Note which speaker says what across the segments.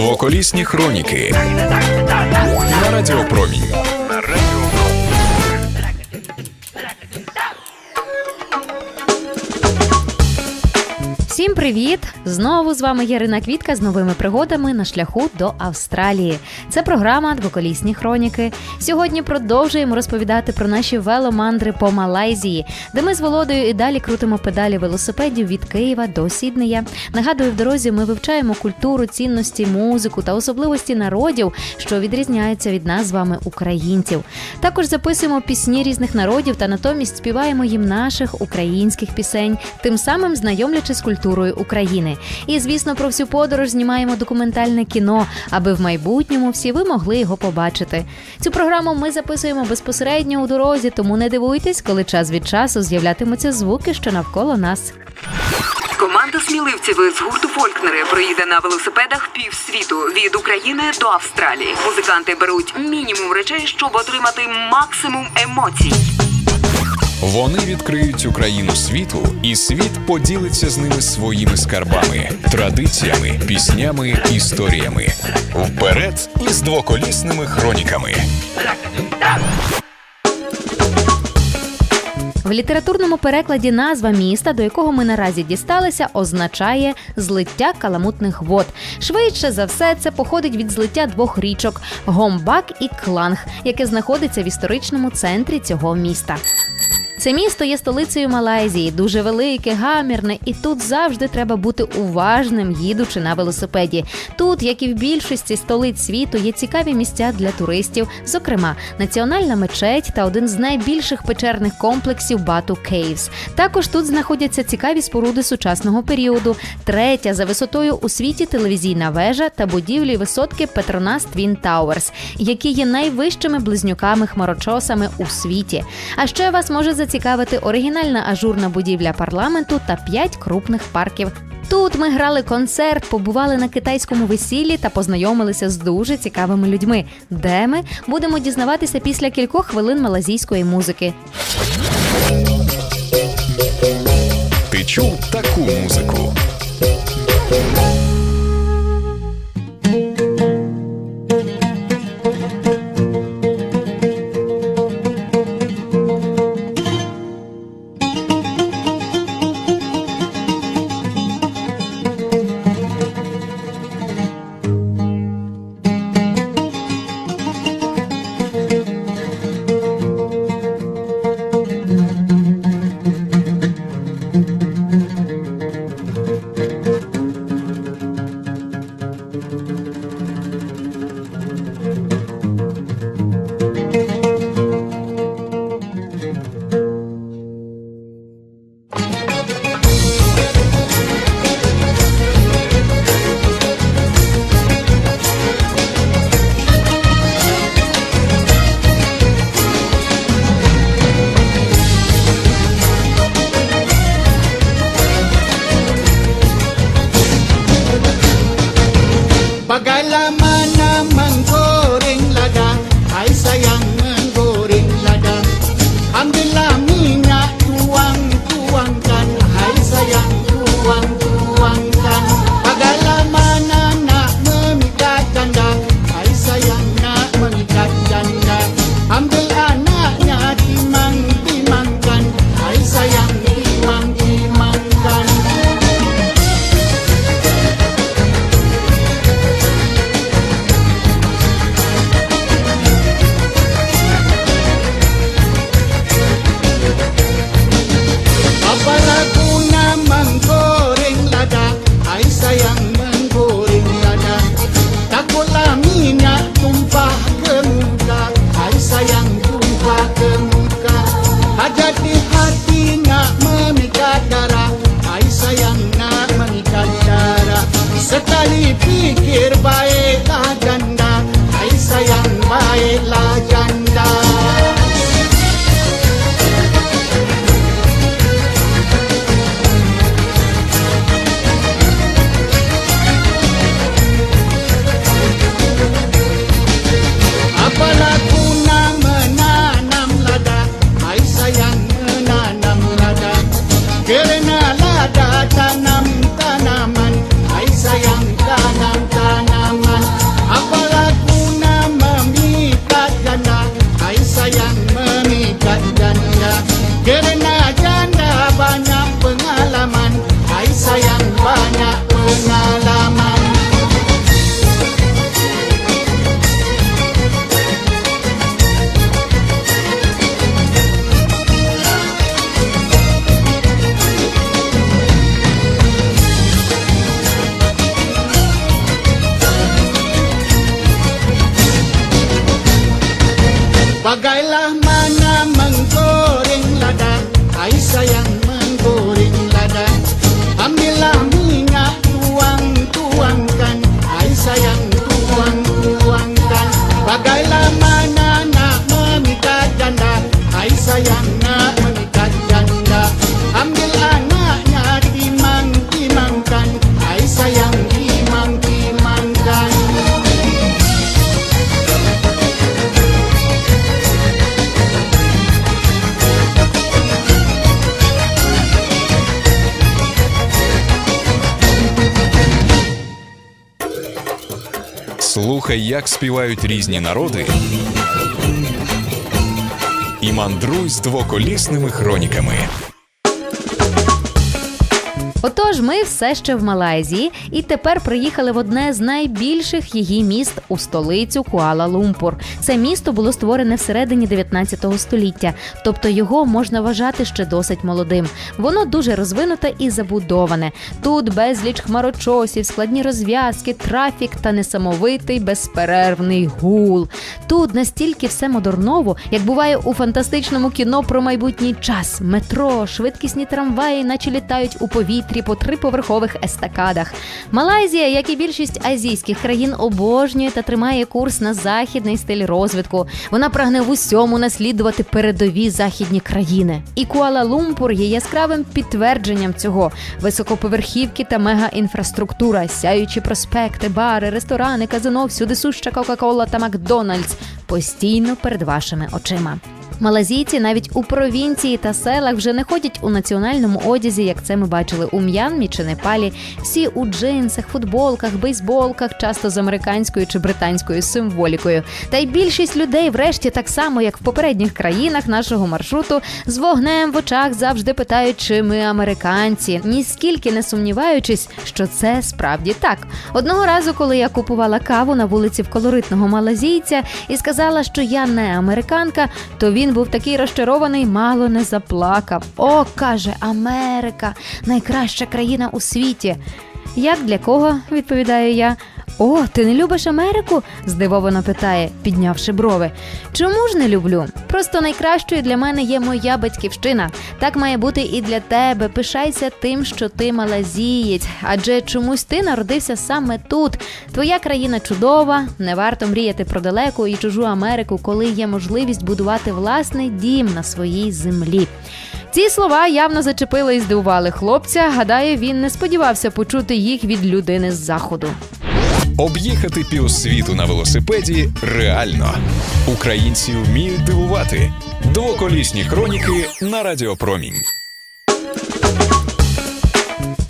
Speaker 1: Двоколісні хроніки на Радіопромінь.
Speaker 2: Всім привіт! Знову з вами Ярина Квітка з новими пригодами на шляху до Австралії. Це програма Двоколісні хроніки. Сьогодні продовжуємо розповідати про наші веломандри по Малайзії, де ми з Володою і далі крутимо педалі велосипедів від Києва до Сіднея. Нагадую, в дорозі ми вивчаємо культуру, цінності, музику та особливості народів, що відрізняються від нас з вами, українців. Також записуємо пісні різних народів та натомість співаємо їм наших українських пісень, тим самим знайомлячи з культурою України. І звісно, про всю подорож знімаємо документальне кіно, аби в майбутньому всі ви могли його побачити. Цю програму ми записуємо безпосередньо у дорозі, тому не дивуйтесь, коли час від часу з'являтимуться звуки, що навколо нас.
Speaker 3: Команда сміливців з гурту Фолькнери проїде на велосипедах півсвіту від України до Австралії. Музиканти беруть мінімум речей, щоб отримати максимум емоцій.
Speaker 1: Вони відкриють Україну світу, і світ поділиться з ними своїми скарбами, традиціями, піснями, історіями. Вперед із двоколісними хроніками.
Speaker 2: В літературному перекладі назва міста, до якого ми наразі дісталися, означає злиття каламутних вод. Швидше за все, це походить від злиття двох річок Гомбак і Кланг, яке знаходиться в історичному центрі цього міста. Це місто є столицею Малайзії, дуже велике, гамірне, і тут завжди треба бути уважним, їдучи на велосипеді. Тут, як і в більшості столиць світу, є цікаві місця для туристів, зокрема, національна мечеть та один з найбільших печерних комплексів Бату Кейвс. Також тут знаходяться цікаві споруди сучасного періоду, третя за висотою у світі телевізійна вежа та будівлі висотки Петронас Твін Тауерс, які є найвищими близнюками хмарочосами у світі. А ще вас може зацікавити оригінальна ажурна будівля парламенту та п'ять крупних парків. Тут ми грали концерт, побували на китайському весіллі та познайомилися з дуже цікавими людьми, де ми будемо дізнаватися після кількох хвилин малазійської музики.
Speaker 1: Ти чув таку музику? Pagka
Speaker 4: Слухай, як співають різні народи. І мандруй з двоколісними хроніками.
Speaker 2: Отож, ми все ще в Малайзії, і тепер приїхали в одне з найбільших її міст у столицю Куала-Лумпур. Це місто було створене всередині 19 століття, тобто його можна вважати ще досить молодим. Воно дуже розвинуте і забудоване. Тут безліч хмарочосів, складні розв'язки, трафік та несамовитий безперервний гул. Тут настільки все модерново, як буває у фантастичному кіно про майбутній час. Метро, швидкісні трамваї, наче літають у повітрі по триповерхових естакадах. Малайзія, як і більшість азійських країн, обожнює та тримає курс на західний стиль розвитку. Вона прагне в усьому наслідувати передові західні країни. І Куала-Лумпур є яскравим підтвердженням цього: високоповерхівки та мегаінфраструктура, сяючі проспекти, бари, ресторани, казино, всюди суща Кока-Кола та Макдональдс постійно перед вашими очима. Малазійці навіть у провінції та селах вже не ходять у національному одязі, як це ми бачили у М'янмі чи Непалі. Всі у джинсах, футболках, бейсболках, часто з американською чи британською символікою. Та й більшість людей, врешті, так само як в попередніх країнах нашого маршруту, з вогнем в очах завжди питають, чи ми американці, ніскільки не сумніваючись, що це справді так. Одного разу, коли я купувала каву на вулиці в колоритного малазійця і сказала, що я не американка, то він був такий розчарований, мало не заплакав. О, каже, Америка найкраща країна у світі. Як для кого? відповідаю я. О, ти не любиш Америку? здивовано питає, піднявши брови. Чому ж не люблю? Просто найкращою для мене є моя батьківщина. Так має бути і для тебе. Пишайся тим, що ти малазієць, адже чомусь ти народився саме тут. Твоя країна чудова, не варто мріяти про далеку і чужу Америку, коли є можливість будувати власний дім на своїй землі. Ці слова явно зачепили і здивували хлопця. Гадаю, він не сподівався почути їх від людини з заходу.
Speaker 4: Об'їхати півсвіту на велосипеді реально. Українці вміють дивувати. Двоколісні хроніки на Радіопромінь.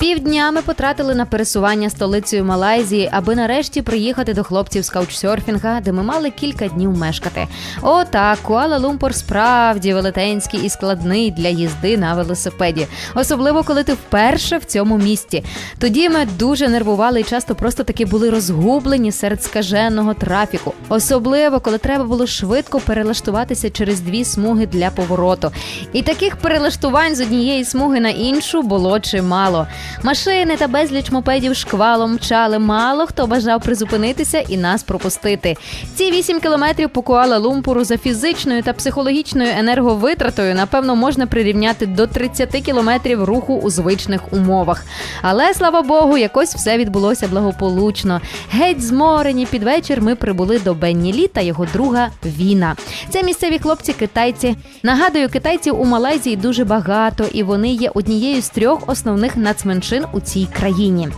Speaker 2: Півдня ми потратили на пересування столицею Малайзії, аби нарешті приїхати до хлопців з каучсерфінга, де ми мали кілька днів мешкати. О, так, Куала-Лумпур справді велетенський і складний для їзди на велосипеді, особливо коли ти вперше в цьому місті. Тоді ми дуже нервували і часто просто таки були розгублені серед скаженого трафіку, особливо коли треба було швидко перелаштуватися через дві смуги для повороту. І таких перелаштувань з однієї смуги на іншу було чимало. Машини та безліч мопедів шквалом мчали. Мало хто бажав призупинитися і нас пропустити. Ці 8 кілометрів по Куала-Лумпуру за фізичною та психологічною енерговитратою, напевно, можна прирівняти до 30 кілометрів руху у звичних умовах. Але слава Богу, якось все відбулося благополучно. Геть зморені під вечір ми прибули до Бенні Лі та його друга Віна. Це місцеві хлопці китайці. Нагадую, китайців у Малайзії дуже багато, і вони є однією з трьох основних нацменшин у цій країні.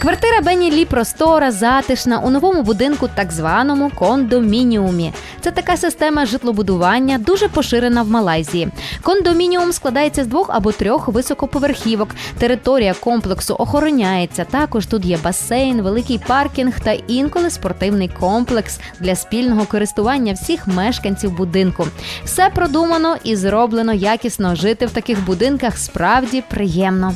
Speaker 2: Квартира Бенні Лі простора, затишна у новому будинку, так званому кондомініумі. Це така система житлобудування, дуже поширена в Малайзії. Кондомініум складається з двох або трьох високоповерхівок. Територія комплексу охороняється. Також тут є басейн, великий паркінг та інколи спортивний комплекс для спільного користування всіх мешканців будинку. Все продумано і зроблено якісно. Жити в таких будинках справді приємно.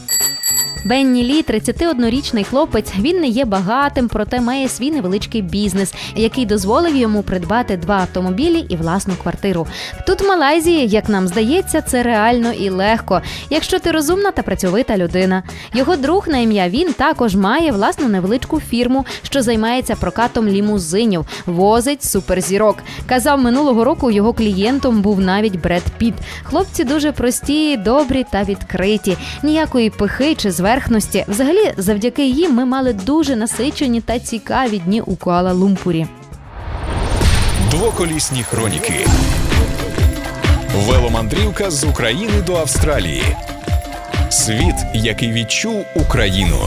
Speaker 2: Бенні Лі 31-річний хлопець. Він не є багатим, проте має свій невеличкий бізнес, який дозволив йому придбати два автомобілі і власну квартиру. Тут в Малайзії, як нам здається, це реально і легко, якщо ти розумна та працьовита людина. Його друг на ім'я він також має власну невеличку фірму, що займається прокатом лімузинів, возить суперзірок. Казав, минулого року його клієнтом був навіть Бред Піт. Хлопці дуже прості, добрі та відкриті. Ніякої пихи чи зверхності. Взагалі, завдяки їм ми мали дуже насичені та цікаві дні у Куала-Лумпурі.
Speaker 4: Двоколісні хроніки. Веломандрівка з України до Австралії. Світ, який відчув Україну.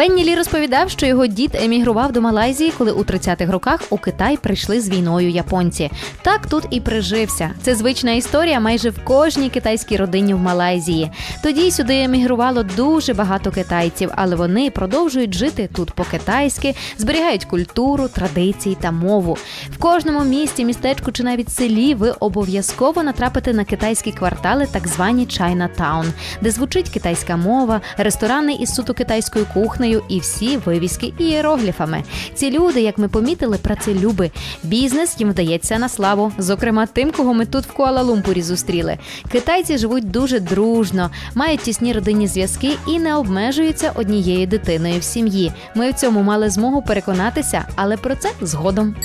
Speaker 2: Бенні Лі розповідав, що його дід емігрував до Малайзії, коли у 30-х роках у Китай прийшли з війною японці. Так тут і прижився. Це звична історія майже в кожній китайській родині в Малайзії. Тоді сюди емігрувало дуже багато китайців, але вони продовжують жити тут по-китайськи, зберігають культуру, традиції та мову. В кожному місті, містечку чи навіть селі ви обов'язково натрапите на китайські квартали, так звані Чайнатаун, де звучить китайська мова, ресторани із суто китайською кухнею і всі вивіски ієрогліфами. Ці люди, як ми помітили, працелюби. Бізнес їм вдається на славу. Зокрема, тим, кого ми тут в Куала-Лумпурі зустріли. Китайці живуть дуже дружно, мають тісні родинні зв'язки і не обмежуються однією дитиною в сім'ї. Ми в цьому мали змогу переконатися, але про це згодом.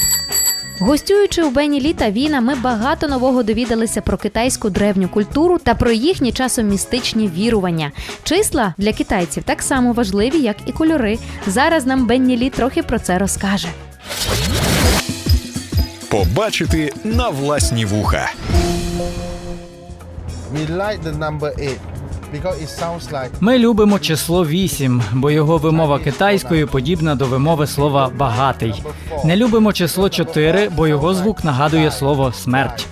Speaker 2: Гостюючи у Бені Лі та Віна, ми багато нового довідалися про китайську древню культуру та про їхні часом містичні вірування. Числа для китайців так само важливі, як і кольори. Зараз нам Бенні Лі трохи про це розкаже.
Speaker 4: Побачити на власні вуха.
Speaker 5: We like the number eight
Speaker 6: Ми любимо число 8, бо його вимова китайською подібна до вимови слова багатий. Не любимо число 4, бо його звук нагадує слово смерть.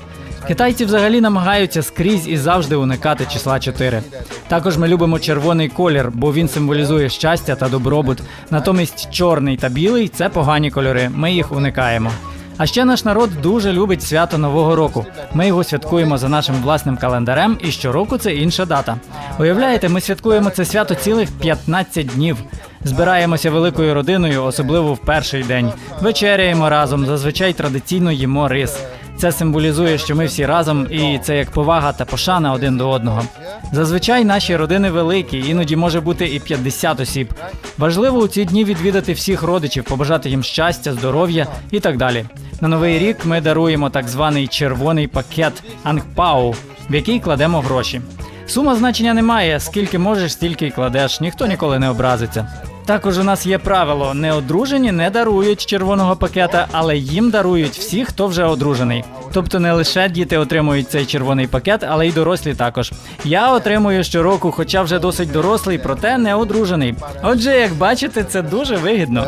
Speaker 6: Китайці взагалі намагаються скрізь і завжди уникати числа 4. Також ми любимо червоний колір, бо він символізує щастя та добробут. Натомість чорний та білий це погані кольори. Ми їх уникаємо. А ще наш народ дуже любить свято Нового року. Ми його святкуємо за нашим власним календарем, і щороку це інша дата. Уявляєте, ми святкуємо це свято цілих 15 днів. Збираємося великою родиною, особливо в перший день. Вечеряємо разом, зазвичай традиційно їмо рис. Це символізує, що ми всі разом, і це як повага та пошана один до одного. Зазвичай наші родини великі, іноді може бути і 50 осіб. Важливо у ці дні відвідати всіх родичів, побажати їм щастя, здоров'я і так далі. На новий рік ми даруємо так званий червоний пакет Ангпау, в який кладемо гроші. Сума значення не має, скільки можеш, стільки й кладеш, ніхто ніколи не образиться. Також у нас є правило: неодружені не дарують червоного пакета, але їм дарують всі, хто вже одружений. Тобто не лише діти отримують цей червоний пакет, але й дорослі також. Я отримую щороку, хоча вже досить дорослий, проте не одружений. Отже, як бачите, це дуже вигідно.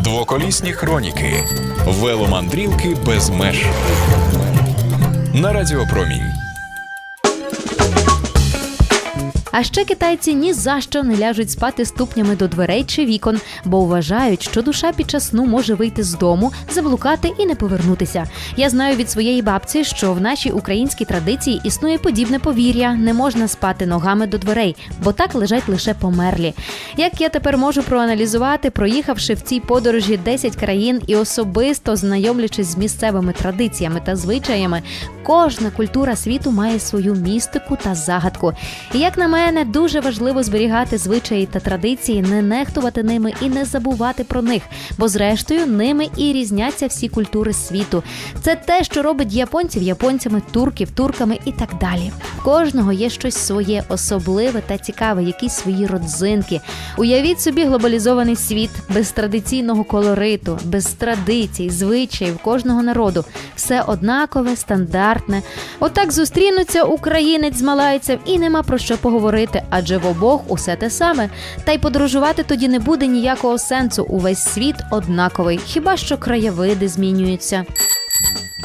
Speaker 4: Двоколісні хроніки. Веломандрівки без меж. На Радіопромінь.
Speaker 2: А ще китайці ні за що не ляжуть спати ступнями до дверей чи вікон, бо вважають, що душа під час сну може вийти з дому, заблукати і не повернутися. Я знаю від своєї бабці, що в нашій українській традиції існує подібне повір'я: не можна спати ногами до дверей, бо так лежать лише померлі. Як я тепер можу проаналізувати, проїхавши в цій подорожі 10 країн і особисто знайомлячись з місцевими традиціями та звичаями, кожна культура світу має свою містику та загадку. І як на мене, дуже важливо зберігати звичаї та традиції, не нехтувати ними і не забувати про них, бо зрештою ними і різняться всі культури світу. Це те, що робить японців японцями, турків турками і так далі. Кожного є щось своє, особливе та цікаве, якісь свої родзинки. Уявіть собі глобалізований світ без традиційного колориту, без традицій, звичаїв кожного народу. Все однакове, стандартне. Отак зустрінуться українець з малайцем і нема про що поговорити, адже в обох усе те саме. Та й подорожувати тоді не буде ніякого сенсу. Увесь світ однаковий, хіба що краєвиди змінюються.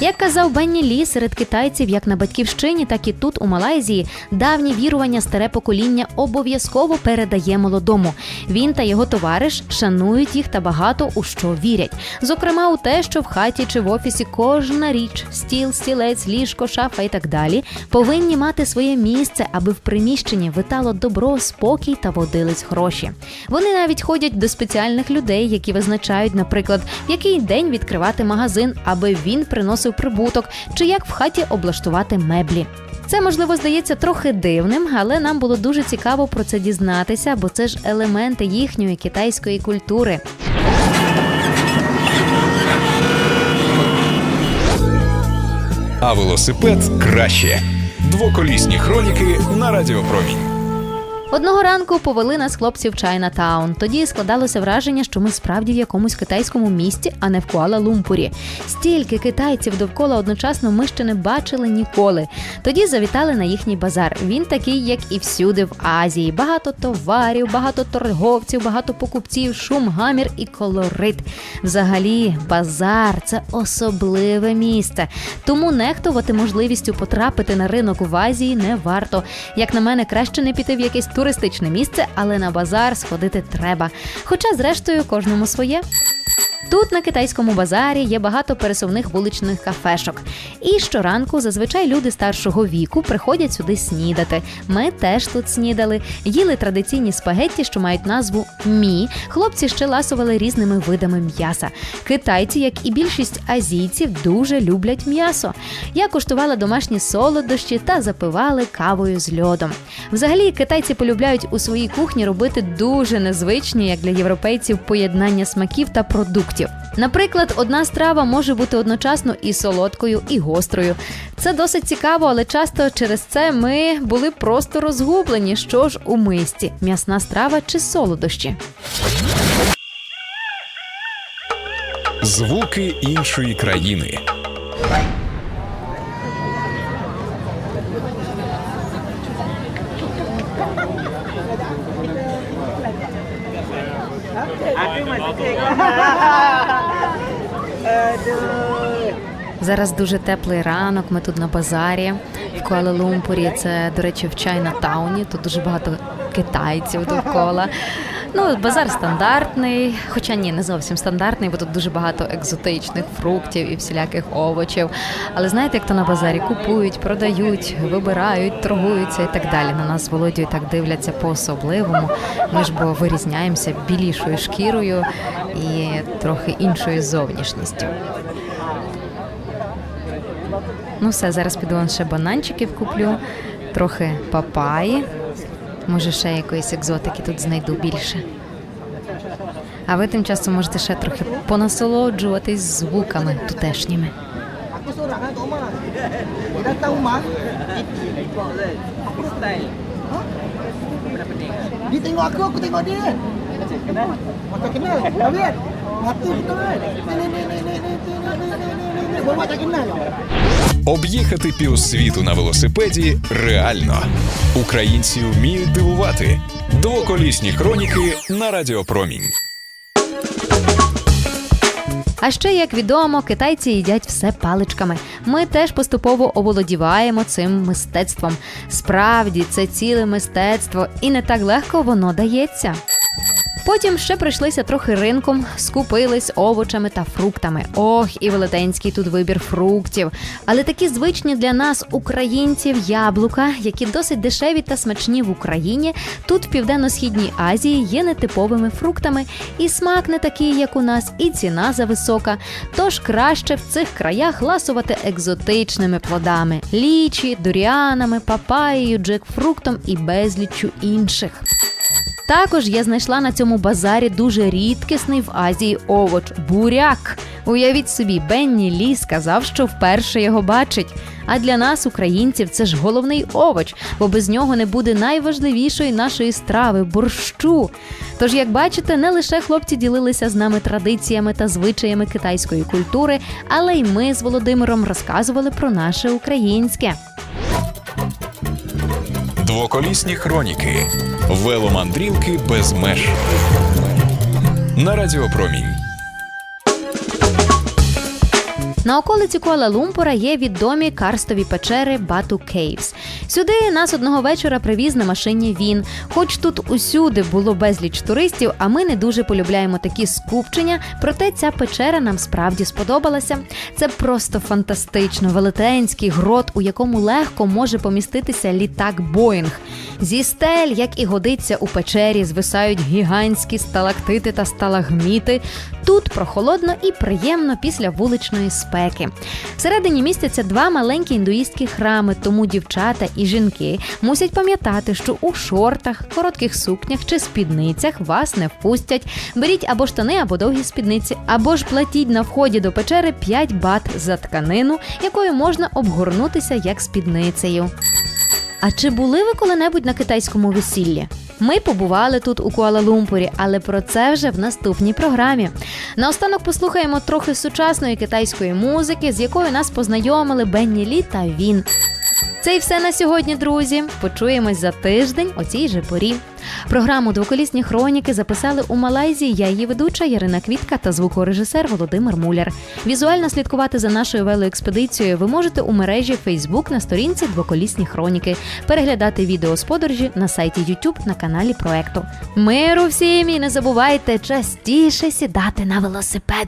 Speaker 2: Як казав Бенні Лі, серед китайців, як на батьківщині, так і тут, у Малайзії, давні вірування старе покоління обов'язково передає молодому. Він та його товариш шанують їх та багато у що вірять. Зокрема, у те, що в хаті чи в офісі кожна річ, стіл, стілець, ліжко, шафа і так далі, повинні мати своє місце, аби в приміщенні витало добро, спокій та водились гроші. Вони навіть ходять до спеціальних людей, які визначають, наприклад, в який день відкривати магазин, аби він приносив прибуток, чи як в хаті облаштувати меблі. Це можливо здається трохи дивним, але нам було дуже цікаво про це дізнатися, бо це ж елементи їхньої китайської культури.
Speaker 4: А велосипед краще. Двоколісні хроніки на Радіопромінь.
Speaker 2: Одного ранку повели нас хлопці в Чайнатаун. Тоді складалося враження, що ми справді в якомусь китайському місті, а не в Куала-Лумпурі. Стільки китайців довкола одночасно ми ще не бачили ніколи. Тоді завітали на їхній базар. Він такий, як і всюди в Азії. Багато товарів, багато торговців, багато покупців, шум, гамір і колорит. Взагалі, базар це особливе місце. Тому нехтувати можливістю потрапити на ринок в Азії не варто. Як на мене, краще не піти в якесь туристичне місце, але на базар сходити треба. Хоча, зрештою, кожному своє. Тут на китайському базарі є багато пересувних вуличних кафешок. І щоранку зазвичай люди старшого віку приходять сюди снідати. Ми теж тут снідали, їли традиційні спагетті, що мають назву мі. Хлопці ще ласували різними видами м'яса. Китайці, як і більшість азійців, дуже люблять м'ясо. Я куштувала домашні солодощі та запивали кавою з льодом. Взагалі, китайці полюбляють у своїй кухні робити дуже незвичні, як для європейців, поєднання смаків та продуктів. Наприклад, одна страва може бути одночасно і солодкою, і гострою. Це досить цікаво, але часто через це ми були просто розгублені, що ж у мисті м'ясна страва чи солодощі.
Speaker 4: Звуки іншої країни.
Speaker 2: Зараз дуже теплий ранок. Ми тут на базарі в Куала-Лумпурі. Це, до речі, в Чайна-тауні. Тут дуже багато китайців довкола. Ну, базар стандартний, хоча ні, не зовсім стандартний, бо тут дуже багато екзотичних фруктів і всіляких овочів. Але знаєте, як то на базарі купують, продають, вибирають, торгуються і так далі. На нас з так дивляться по-особливому. Ми ж бо вирізняємося білішою шкірою і трохи іншою зовнішністю. Ну все, зараз піду ще бананчиків куплю, трохи папаї. Може, ще якоїсь екзотики тут знайду більше. А ви тим часом можете ще трохи понасолоджуватись звуками тутешніми.
Speaker 1: Dia tengok aku, aku tengok dia. Macam kenal. Habis? Mata betul kan? Ni, ni, ni, ni, ni, ni, ni, ni, ni, ni. Bawa tak kenal.
Speaker 4: Об'їхати півсвіту на велосипеді реально. Українці вміють дивувати. Двоколісні хроніки на Радіопромінь.
Speaker 2: А ще, як відомо, китайці їдять все паличками. Ми теж поступово оволодіваємо цим мистецтвом. Справді, це ціле мистецтво, і не так легко воно дається. Потім ще прийшлися трохи ринком, скупились овочами та фруктами. Ох, і велетенський тут вибір фруктів. Але такі звичні для нас, українців, яблука, які досить дешеві та смачні в Україні, тут в південно-східній Азії є нетиповими фруктами, і смак не такий, як у нас, і ціна зависока. Тож краще в цих краях ласувати екзотичними плодами: лічі, дуріанами, папаєю, джекфруктом і безліччю інших. Також я знайшла на цьому базарі дуже рідкісний в Азії овоч буряк. Уявіть собі, Бенні Лі сказав, що вперше його бачить. А для нас, українців, це ж головний овоч, бо без нього не буде найважливішої нашої страви борщу. Тож, як бачите, не лише хлопці ділилися з нами традиціями та звичаями китайської культури, але й ми з Володимиром розказували про наше українське.
Speaker 4: Двоколісні хроніки. Веломандрівки без меж. На Радіопромінь.
Speaker 2: На околиці Куала-Лумпура є відомі карстові печери Бату Кейвс. Сюди нас одного вечора привіз на машині він. Хоч тут усюди було безліч туристів, а ми не дуже полюбляємо такі скупчення, проте ця печера нам справді сподобалася. Це просто фантастично, велетенський грот, у якому легко може поміститися літак Боїнг. Зі стель, як і годиться у печері, звисають гігантські сталактити та сталагміти. Тут прохолодно і приємно після вуличної спеки. Всередині містяться два маленькі індуїстські храми, тому дівчата і жінки мусять пам'ятати, що у шортах, коротких сукнях чи спідницях вас не впустять. Беріть або штани, або довгі спідниці, або ж платіть на вході до печери 5 бат за тканину, якою можна обгорнутися як спідницею. А чи були ви коли-небудь на китайському весіллі? Ми побували тут у Куала-Лумпурі, але про це вже в наступній програмі. Наостанок послухаємо трохи сучасної китайської музики, з якою нас познайомили Бенні Лі та він. Це і все на сьогодні, друзі. Почуємось за тиждень о цій же порі. Програму Двоколісні хроніки записали у Малайзії. Я її ведуча Ярина Квітка та звукорежисер Володимир Муляр. Візуально слідкувати за нашою велоекспедицією ви можете у мережі Facebook на сторінці Двоколісні хроніки, переглядати відео з подорожі на сайті YouTube на каналі проекту. Миру всім і не забувайте частіше сідати на велосипед.